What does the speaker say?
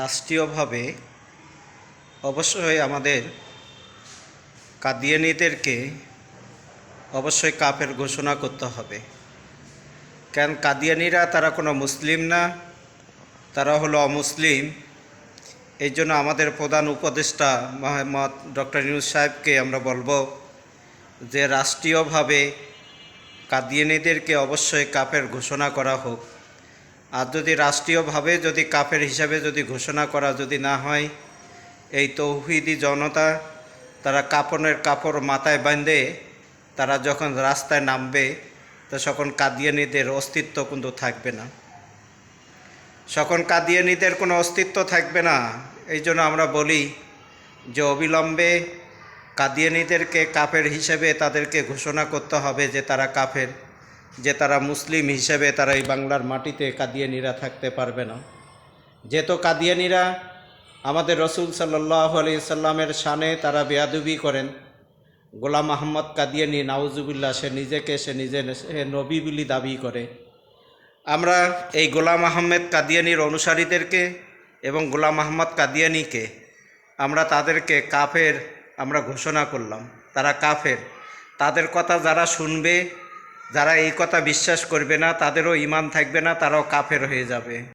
রাষ্ট্রীয়ভাবে অবশ্যই আমাদের কাদিয়ানিদেরকে অবশ্যই কাফের ঘোষণা করতে হবে। কেন কাদিয়ানিরা তারা কোনো মুসলিম না, তারা হলো অমুসলিম। এই জন্য আমাদের প্রধান উপদেষ্টা মোহাম্মদ ডক্টর ইউনুস সাহেবকে আমরা বলব যে, রাষ্ট্রীয়ভাবে কাদিয়ানিদেরকে অবশ্যই কাপের ঘোষণা করা হোক। আর যদি রাষ্ট্রীয়ভাবে যদি কাফের হিসাবে যদি ঘোষণা করা যদি না হয়, এই তৌহিদি জনতা তারা কাপড়ের কাপড় মাথায় বাঁধে, তারা যখন রাস্তায় নামবে, তো তখন কাদিয়ানিদের অস্তিত্ব কিন্তু থাকবে না। তখন কাদিয়ানিদের কোনো অস্তিত্ব থাকবে না। এই জন্য আমরা বলি যে অবিলম্বে কাদিয়ানিদেরকে কাফের হিসেবে তাদেরকে ঘোষণা করতে হবে যে তারা কাফের। যে তারা মুসলিম হিসেবে তারা এই বাংলার মাটিতে কাদিয়ানিরা থাকতে পারবে না। যেহেতু কাদিয়ানিরা আমাদের রসুল সাল্লাহ আলি সাল্লামের শানে তারা বেয়াদুবি করেন। গোলাম আহমদ কাদিয়ানি নাউজুবিল্লা সে নিজেকে, সে নিজে, সে নবী বলি দাবি করে। আমরা এই গোলাম আহমেদ কাদিয়ানির অনুসারীদেরকে এবং গোলাম আহমদ কাদিয়ানিকে আমরা তাদেরকে কাফের আমরা ঘোষণা করলাম। তারা কাফের। তাদের কথা যারা শুনবে যারা এই কথা বিশ্বাস করবে না তাদেরও ইমান থাকবে না তারাও কাফের হয়ে যাবে।